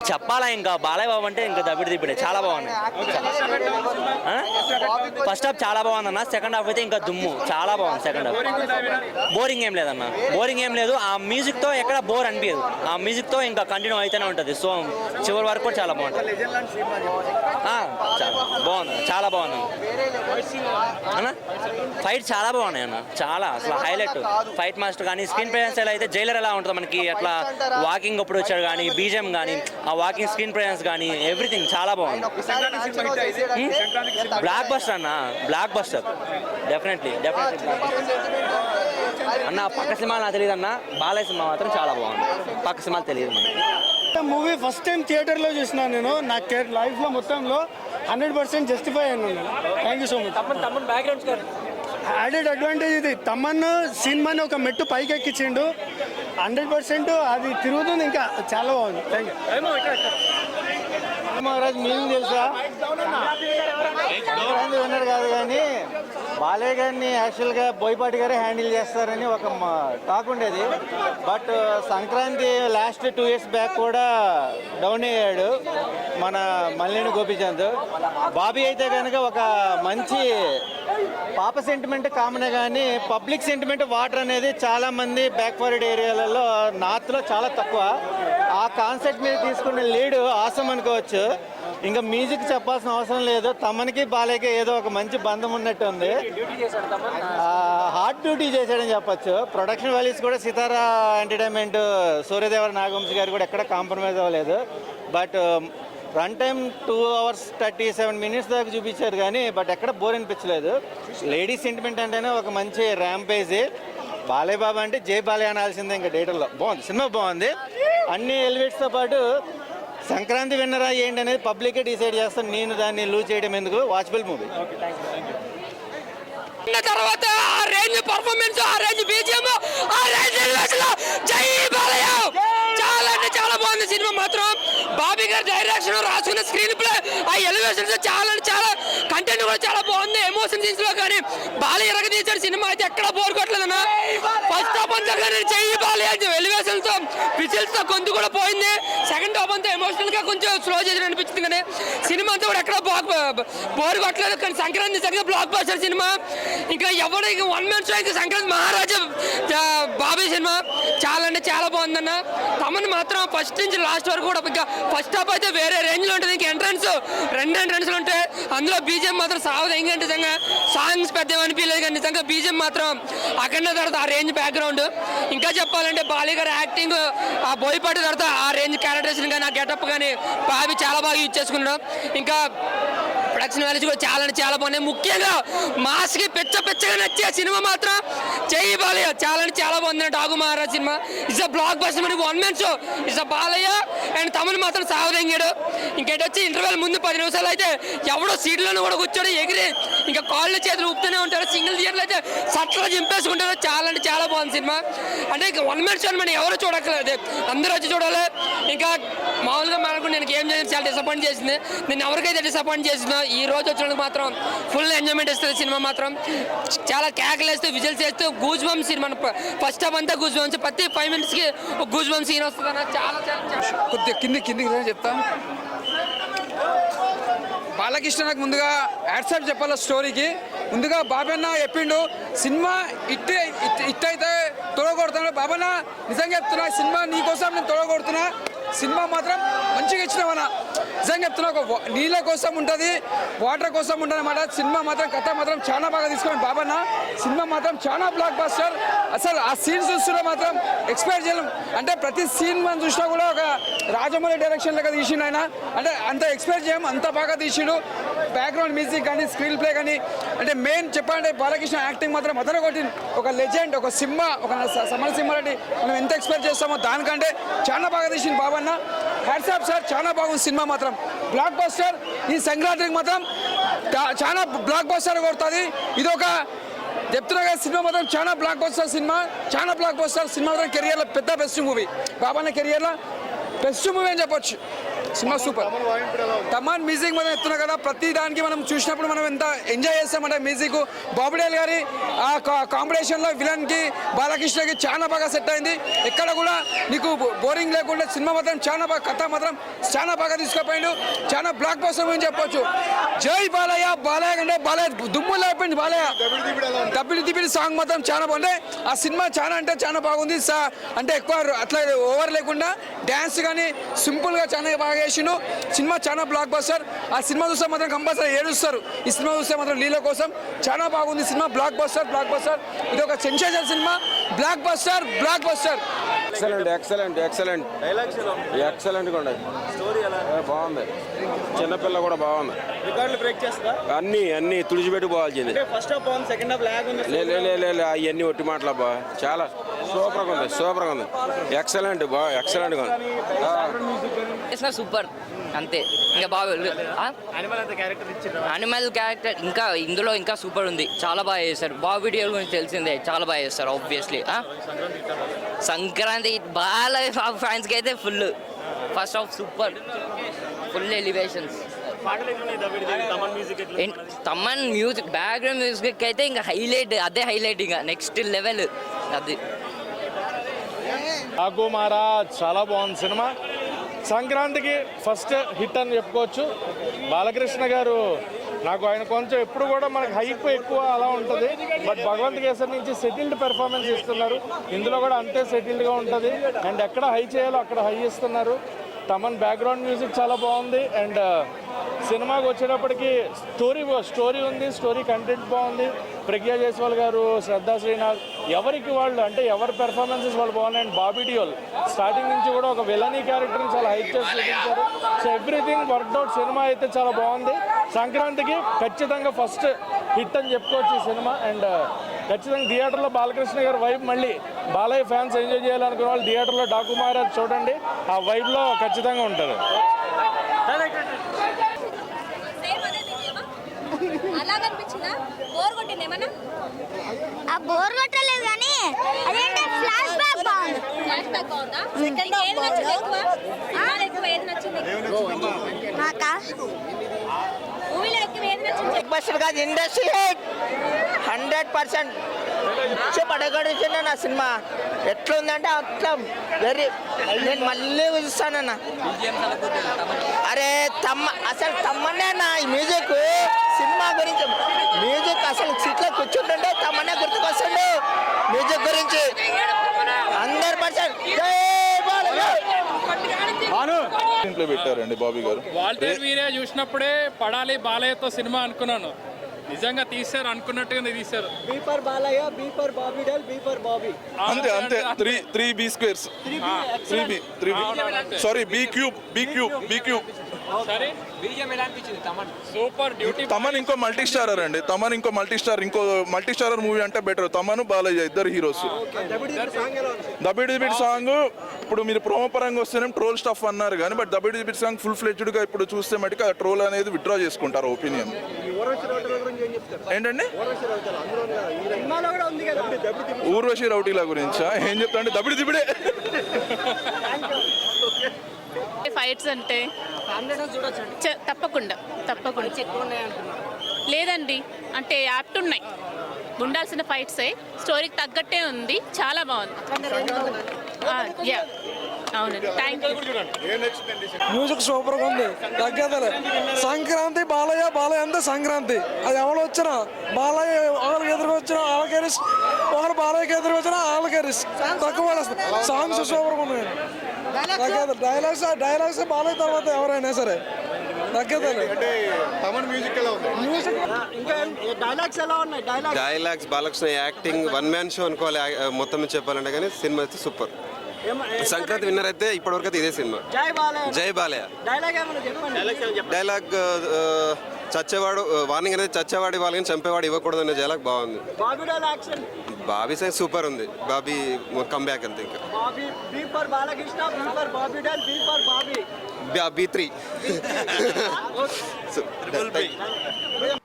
చెప్పాలా ఇంకా? బాలయ్య బాబు అంటే ఇంకా దబ్బిడి దిబ్బిడే చాలా బాగుంది. ఫస్ట్ హాఫ్ చాలా బాగుంది అన్న సెకండ్ హాఫ్ అయితే ఇంకా దుమ్ము. చాలా బాగుంది సెకండ్ హాఫ్ బోరింగ్ ఏం లేదన్న. బోరింగ్ ఏం లేదు. ఆ మ్యూజిక్తో ఎక్కడ బోర్ అనిపించదు ఆ మ్యూజిక్తో ఇంకా కంటిన్యూ అయితేనే ఉంటుంది. సో చివరి వరకు కూడా చాలా బాగుంటుంది చాలా బాగుంది. చాలా బాగుంది. అన్న? ఫైట్ చాలా బాగున్నాయి అన్న. చాలా. అసలు హైలైట్ ఫైట్ మాస్టర్ కానీ స్క్రీన్ ప్రెజెన్స్ ఎలా అయితే జైలర్ ఎలా ఉంటుంది మనకి అట్లా వాకింగ్ అప్పుడు వచ్చాడు కానీ బీజం కానీ ఆ వాకింగ్ స్క్రీన్ ప్రెజెన్స్ కానీ ఎవ్రీథింగ్ చాలా బాగుంది. బ్లాక్ బస్టర్ అన్న బ్లాక్ బస్టర్ డెఫినెట్లీ డెఫినెట్లీ అన్న పక్క సినిమా నాకు తెలియదు అన్న బాలయ్య సినిమా మాత్రం చాలా బాగుంది. పక్క సినిమా తెలియదు మనకి. మూవీ ఫస్ట్ టైం థియేటర్లో చూసినాను నేను నా లైఫ్లో మొత్తంలో హండ్రెడ్ పర్సెంట్ జస్టిఫై అయ్యాను thank you so much added advantage ఇది. తమ్మన్ సినిమాని ఒక మెట్టు పైకి ఎక్కించిండు హండ్రెడ్ పర్సెంట్ అది తిరుగుతుంది ఇంకా. చాలా బాగుంది. థ్యాంక్ యూ మహారాజ్ మీనింగ్ తెలుసా విన్నర్ కాదు కానీ బాలయ్య గారిని యాక్చువల్గా బోయపాటి గారే హ్యాండిల్ చేస్తారని ఒక టాక్ ఉండేది. But Sankranti last two years back కూడా డౌన్ అయ్యాడు మన మల్లేని గోపీచంద్. బాబీ అయితే కనుక ఒక మంచి పాప సెంటిమెంట్ కామనే కానీ పబ్లిక్ సెంటిమెంట్ వాటర్ అనేది చాలా మంది బ్యాక్వర్డ్ ఏరియాలలో నార్త్లో చాలా తక్కువ. ఆ కాన్సెప్ట్ మీద తీసుకున్న లీడ్ ఆసం అనుకోవచ్చు. ఇంకా మ్యూజిక్ చెప్పాల్సిన అవసరం లేదు. తమనికి బాలేకే ఏదో ఒక మంచి బంధం ఉన్నట్టు ఉంది. హార్డ్ డ్యూటీ చేశాడని చెప్పొచ్చు. ప్రొడక్షన్ వాల్యూస్ కూడా సితారా ఎంటర్టైన్మెంట్ సూర్యదేవర నాగవంశి గారు కూడా ఎక్కడ కాంప్రమైజ్ అవ్వలేదు. But run time two hours thirty seven minutes దాకా చూపించారు కానీ బట్ ఎక్కడ బోర్ అనిపించలేదు. లేడీస్ సెంటిమెంట్ అంటేనే ఒక మంచి ర్యాంపేజ్ బాలయ్య బాబా అంటే జై బాలయ్య అనాల్సిందే ఇంకా డేటర్లో బాగుంది. సినిమా బాగుంది. అన్ని ఎలివేట్స్తో పాటు సంక్రాంతి విన్నరా ఏంటి అనేది పబ్లికే డిసైడ్ చేస్తాను. నేను దాన్ని లూజ్ చేయడం ఎందుకు? వాచబుల్ మూవీ తర్వాత ఆ రేంజ్ పర్ఫార్మెన్స్ ఆ రేంజ్ బీజిఎం ఆ రేంజ్ ఎలివేషన్ జై బాలయ్య. చాలా అంటే చాలా బాగుంది సినిమా మాత్రం. బాబీ గారి డైరెక్షన్ రాసుకున్న స్క్రీన్ ప్లే ఆ ఎలివేషన్స్ చాలా అంటే చాలా కంటెంట్ కూడా చాలా బాగుంది ఎమోషన్ సీన్స్లో కానీ. బాలయ్య ఎరగ తీసాడు సినిమా అయితే ఎక్కడ బోర్ కొట్టలేదన్న ఫస్ట్ హాఫ్ అంతా కానీ బాలయ్య ఎలివేషన్తో విజిల్స్తో గొంతు కూడా పోయింది. సెకండ్ హాఫ్ అంతా ఎమోషనల్గా కొంచెం స్లో చేసి అనిపించింది కానీ సినిమా అంతా కూడా ఎక్కడ బోర్ కొట్టలేదు కానీ సంక్రాంతి సంగతి బ్లాక్ బస్టర్ సినిమా. ఇంకా ఎవడు ఇంకా వన్ మ్యాన్ షో ఇంకా సంక్రాంతి మహారాజా బాబాయ్ బాబీ సినిమా. చాలా అంటే చాలా బాగుందన్న. తమను మాత్రం ఫస్ట్ నుంచి లాస్ట్ వరకు కూడా ఇంకా ఫస్ట్ హాఫ్ అయితే వేరే రేంజ్లో ఉంటుంది. ఇంకా ఎంట్రన్స్ రెండు ఎంట్రన్స్లు ఉంటాయి. అందులో బీజం మాత్రం సాగు ఎంగంటే నిజంగా సాంగ్స్ పెద్ద అనిపించలేదు కానీ నిజంగా బీజం మాత్రం అక్కడ తర్వాత ఆ రేంజ్ బ్యాక్గ్రౌండ్ ఇంకా చెప్పాలంటే బాలి యాక్టింగ్ ఆ బోయపాటి తర్వాత ఆ రేంజ్ క్యారెక్టర్స్ కానీ ఆ గెటప్ కానీ బాబీ చాలా బాగా యూజ్ చేసుకున్నాడు. ఇంకా ప్రొడక్షన్ వాల్యూస్ కూడా చాలా అంటే చాలా బాగున్నాయి. ముఖ్యంగా మాస్కి పెచ్చ పెచ్చగా నచ్చే సినిమా మాత్రం చెయ్యి బాలయ్య. చాలా అంటే చాలా బాగుంది డాగు మహారాజ్ సినిమా. ఇస్ అ బ్లాక్ బస్టర్ మనకి one man show is a Balayya and Thaman మాత్రం సావదెంగాడు ఇంకేటి వచ్చి ఇంటర్వెల్ ముందు పది నిమిషాలు అయితే ఎవడో సీట్లోనూ కూడా కూర్చోడు ఎగిరి ఇంకా కాళ్ళు చేతులు ఊపుతూనే ఉంటారు సింగిల్ థియేటర్లు అయితే సట్లో చింపేసుకుంటారు చాలా అంటే చాలా బాగుంది సినిమా. అంటే ఇంకా వన్ మ్యాన్ షో మనం ఎవరు చూడక్కర్లేదు. అందరూ వచ్చి చూడాలి. ఇంకా మామూలుగా మనకు నేను గేమ్ చేసి చాలా డిసప్పాయింట్ చేసింది. నేను ఎవరికైతే డిసప్పాయింట్ చేసిందో ఈ రోజు వచ్చినందుకు మాత్రం ఫుల్ ఎంజాయ్మెంట్ ఇస్తుంది సినిమా మాత్రం. చాలా కేకలు వేస్తూ విజిల్స్ చేస్తూ గూజ్ బంప్ సినిమా ఫస్ట్ హాఫ్ అంతా గూజ్ బంప్స్ ప్రతి ఫైవ్ మినిట్స్కి ఒక గూజ్ బంప్ సీన్ వస్తుంది అన్న చాలా చాలా కొద్దిగా కింది కిందికి చెప్తా. బాలకృష్ణ నాకు ముందుగా యాడ్సాప్ చెప్పాలి స్టోరీకి. ముందుగా బాబన్న చెప్పిండు సినిమా ఇట్టే ఇట్ ఇట్ అయితే తొడగొడుతున్నాడు బాబనా నిజంగా చెప్తున్నా సినిమా నీకోసం నేను తొడగొడుతున్నా. సినిమా మాత్రం మంచిగా ఇచ్చినామన్న నిజంగా చెప్తున్నా ఒక నీళ్ళ కోసం ఉంటుంది వాటర్ కోసం ఉంటుంది అనమాట సినిమా మాత్రం కథ మాత్రం చాలా బాగా తీసుకున్నాను బాబన్న. సినిమా మాత్రం చాలా బ్లాక్ బాస్టర్ అసలు ఆ సీన్స్ చూస్తున్నా మాత్రం ఎక్స్పైర్ చేయలేం. అంటే ప్రతి సీన్ మనం చూసినా కూడా ఒక రాజమౌళి డైరెక్షన్ లాగా తీసిండు ఆయన. అంటే అంత ఎక్స్పైర్ చేయం అంత బాగా తీసిండు. బ్యాక్గ్రౌండ్ మ్యూజిక్ కానీ స్క్రీన్ ప్లే కానీ అంటే మెయిన్ చెప్పాలంటే బాలకృష్ణ యాక్టింగ్ మాత్రం మొదలు కొట్టింది ఒక లెజెండ్ ఒక సింహ ఒక సమర సింహారెడ్డి మనం ఎంత ఎక్స్పెక్ట్ చేస్తామో దానికంటే చాలా బాగా తీసింది బాబన్న. హ్యాట్సాప్ సార్ చాలా బాగుంది సినిమా మాత్రం. బ్లాక్ బస్టర్ ఈ సంక్రాంతికి మాత్రం చాలా బ్లాక్ బస్టర్ కొడుతుంది. ఇది ఒక చెప్తున్నా సినిమా మాత్రం చాలా బ్లాక్ బస్టర్ సినిమా. చాలా బ్లాక్ బస్టర్ సినిమా మాత్రం కెరియర్లో పెద్ద బెస్ట్ మూవీ బాబాన్న కెరియర్లో బెస్ట్ మూవీ అని చెప్పొచ్చు. Cinema super. తమాన్ మ్యూజిక్ మనం ఎత్తున్నా కదా ప్రతి దానికి మనం చూసినప్పుడు మనం ఎంత ఎంజాయ్ చేస్తామంటే మ్యూజిక్. బాబుడేల్ గారి ఆ కాంపిటీషన్లో విలన్కి బాలకృష్ణకి చాలా బాగా సెట్ అయింది. ఎక్కడ కూడా నీకు బోరింగ్ లేకుండా సినిమా మాత్రం చాలా బాగా కథ మాత్రం చాలా బాగా తీసుకుపోయిండు. చాలా బ్లాక్ బస్టర్ అని చెప్పొచ్చు. జై బాలయ్య బాలయ్య అంటే బాలయ్య దుమ్ము లేపింది బాలయ్య. దబ్బిడి దిబ్బిడి సాంగ్ మాత్రం చాలా బాగుంది. ఆ సినిమా చాలా అంటే చాలా బాగుంది. అంటే ఎక్కువ అట్లా ఓవర్ లేకుండా డ్యాన్స్ కానీ సింపుల్గా చాలా బాగా చేసిండు. సినిమా చాలా బ్లాక్ బస్టర్ ఆ సినిమా చూస్తే మాత్రం కంపల్సరీ ఏడుస్తారు. ఈ సినిమా చూస్తే మాత్రం లీల కోసం చాలా బాగుంది. Cinema blockbuster blockbuster ఇది ఒక sensation cinema. Blockbuster blockbuster excellent excellent excellent excellent కూడా ఏ, బాగుంది. చిన్నపిల్ల కూడా బాగుంది. రికార్డులు బ్రేక్ చేస్తుందా? అన్ని అన్ని తుడిచిపెట్టి పోవాల్సింది. ఫస్ట్ హాఫ్ బాగుంది సెకండ్ హాఫ్ లాగ్ ఉంది. లే లే, లే అవన్నీ ఒట్టి మాటలబ్బా చాలా సూపర్గా ఉంది సూపర్గా ఉంది. ఎక్సలెంట్ బా ఎక్సలెంట్గా ఉంది. సూపర్ అంతే. ఇంకా బాగా అనిమల్ క్యారెక్టర్ ఇంకా ఇందులో ఇంకా సూపర్ ఉంది. చాలా బాగా చేస్తారు బాబు వీడియో గురించి తెలిసిందే. చాలా బాగా చేస్తారు ఆబ్వియస్లీ సంక్రాంతి బాగా ఫ్యాన్స్కి అయితే full first half super full elevations Thaman music background music అయితే ఇంకా హైలైట్ అదే హైలైట్ ఇంకా. నెక్స్ట్ లెవెల్ అది. ఆగు మహారాజ్ చాలా బాగుంది సినిమా. సంక్రాంతికి ఫస్ట్ హిట్ అని చెప్పుకోవచ్చు. బాలకృష్ణ గారు నాకు ఆయన కొంచెం ఎప్పుడు కూడా మనకు హైప్ ఎక్కువ అలా ఉంటుంది. బట్ భగవంత్ కేసర్ నుంచి సెటిల్డ్ పెర్ఫార్మెన్స్ ఇస్తున్నారు. ఇందులో కూడా అంతే సెటిల్డ్గా ఉంటుంది. అండ్ ఎక్కడ హై చేయాలో అక్కడ హై ఇస్తున్నారు. తమన్ బ్యాక్గ్రౌండ్ మ్యూజిక్ చాలా బాగుంది. అండ్ uh, సినిమాకి వచ్చేటప్పటికి స్టోరీ స్టోరీ ఉంది స్టోరీ కంటెంట్ బాగుంది. ప్రజ్ఞా జైస్వాల్ గారు శ్రద్ధా శ్రీనాథ్ ఎవరికి వాళ్ళు అంటే ఎవరి పెర్ఫార్మెన్సెస్ వాళ్ళు బాగున్నాయి. అండ్ బాబీ డియోల్ స్టార్టింగ్ నుంచి కూడా ఒక విలనీ క్యారెక్టర్ని చాలా హైప్ చేసి చూపించారు. సో ఎవ్రీథింగ్ వర్క్అవుట్ సినిమా అయితే చాలా బాగుంది. సంక్రాంతికి ఖచ్చితంగా ఫస్ట్ హిట్ అని చెప్పుకోవచ్చు ఈ సినిమా. అండ్ ఖచ్చితంగా థియేటర్లో బాలకృష్ణ గారి వైబ్ మళ్ళీ బాలయ్య ఫ్యాన్స్ ఎంజాయ్ చేయాలనుకున్న వాళ్ళు థియేటర్లో డాకు మహారాజ్ చూడండి ఆ వైబ్లో ఖచ్చితంగా ఉంటుంది బోర్ ఆ కొట్టలేదు కానీ అదేంటే? ఫ్లాష్ బ్యాక్ బాగుంది. ఫ్లాష్ బ్యాక్ బాగుందా ఏది నచ్చింది ఎక్కువ? ఏది నచ్చింది? నాకా నచ్చింది కాదు ఇండస్ట్రీ హండ్రెడ్ పర్సెంట్ పడగొడుతున్నా నా సినిమా. ఎట్లుందంటే అట్లా వెరీ నేను మళ్ళీ చూస్తానన్న. అరే తమ్మ అసలు తమ్మనే నా ఈ మ్యూజిక్ సినిమా గురించి మ్యూజిక్ అసలు సీట్లో కూర్చుంటుంటే తమ్మనే గుర్తుకొస్తుంది మ్యూజిక్ గురించి హండ్రెడ్ పర్సెంట్ జై బాలయ్య ఇంట్లో పెట్టారండి బాబీ గారు. వాల్టర్ వీరే చూసినప్పుడే పడాలి బాలయ్యతో సినిమా అనుకున్నాను. నిజంగా తీశారు అనుకున్నట్టుగానే తీశారు. B for Balayya B for Bobby dull B for Bobby. అంతే అంతే. Three three B squares. Three B three B sorry B cube B cube B cube. సరే. Super duty. తమన్ ఇంకో మల్టీ స్టారర్ అండి. తమన్ ఇంకో మల్టీ స్టార్ ఇంకో multi starrer movie అంటే better తమను బాలయ్య ఇద్దరు హీరోస్ దబిడి దిబిడ్ సాంగ్ ఇప్పుడు మీరు ప్రోమో పరంగా వస్తేనే ట్రోల్ స్టఫ్ అన్నారు కానీ but Dabidi Dibidi song full ఫ్లెడ్జ్డ్గా ఇప్పుడు చూస్తే మటుకు ఆ ట్రోల్ అనేది విత్డ్రా చేసుకుంటారు ఒపీనియన్ ఏంటండి? ఊర్వశి రౌటీల గురించా? ఏం చెప్తా అంటే దబిడి దిబిడే ఫైట్స్ అంటే తప్పకుండా తప్పకుండా. లేదండి అంటే యాప్ట్ ఉన్నాయి. ఉండాల్సిన ఫైట్సే స్టోరీకి తగ్గట్టే ఉంది. చాలా బాగుంది. ఆ, యా అవునండి. థ్యాంక్ యూ మ్యూజిక్ సూపర్గా ఉంది. తగ్గదలే సంక్రాంతి బాలయ్య బాలయ్య అంతా సంక్రాంతి. అది ఎవరు వచ్చినా? బాలయ్య వాళ్ళకి ఎదురు వచ్చినా వాళ్ళకెరిస్ ఒకరు బాలయ్యకి ఎదురు వచ్చినా వాళ్ళకెరిస్ తక్కువ సాంగ్స్ సూపర్గా ఉన్నాయి. డైలాగ్స్ డైలాగ్స్ బాలయ్య తర్వాత ఎవరైనా సరే. డైలాగ్స్ ఎలా ఉన్నాయి? Dialogues dialogues Balakrishna acting one man show అనుకోవాలి మొత్తం చెప్పాలంటే కానీ సినిమా అయితే సూపర్ సంక్రాంతి విన్నర్ అయితే ఇప్పటివరకు అయితే ఇదే సినిమా. జై బాలయ్య. జై బాలయ్య. డైలాగ్ ఏమైనా చెప్పండి? డైలాగ్ ఆ, చచ్చేవాడు వార్నింగ్ అనేది చచ్చేవాడి వాళ్ళని చంపేవాడు ఇవ్వకూడదు అనే డైలాగ్ బాగుంది. బాబీ సైజ్ సూపర్ ఉంది. బాబీ కంబ్యాక్ అంతే ఇంకా. Bobby three.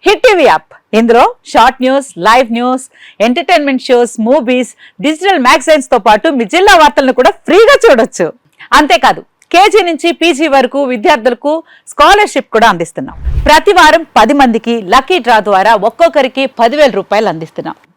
Hit TV app. ఇందులో short news live news entertainment shows movies digital మ్యాగజైన్స్తో పాటు మీ జిల్లా వార్తలను కూడా ఫ్రీగా చూడొచ్చు. అంతేకాదు కేజీ నుంచి పీజీ వరకు విద్యార్థులకు స్కాలర్షిప్ కూడా అందిస్తున్నాం. ప్రతి వారం పది మందికి లక్కీ డ్రా ద్వారా ఒక్కొక్కరికి పదివేల రూపాయలు అందిస్తున్నాం.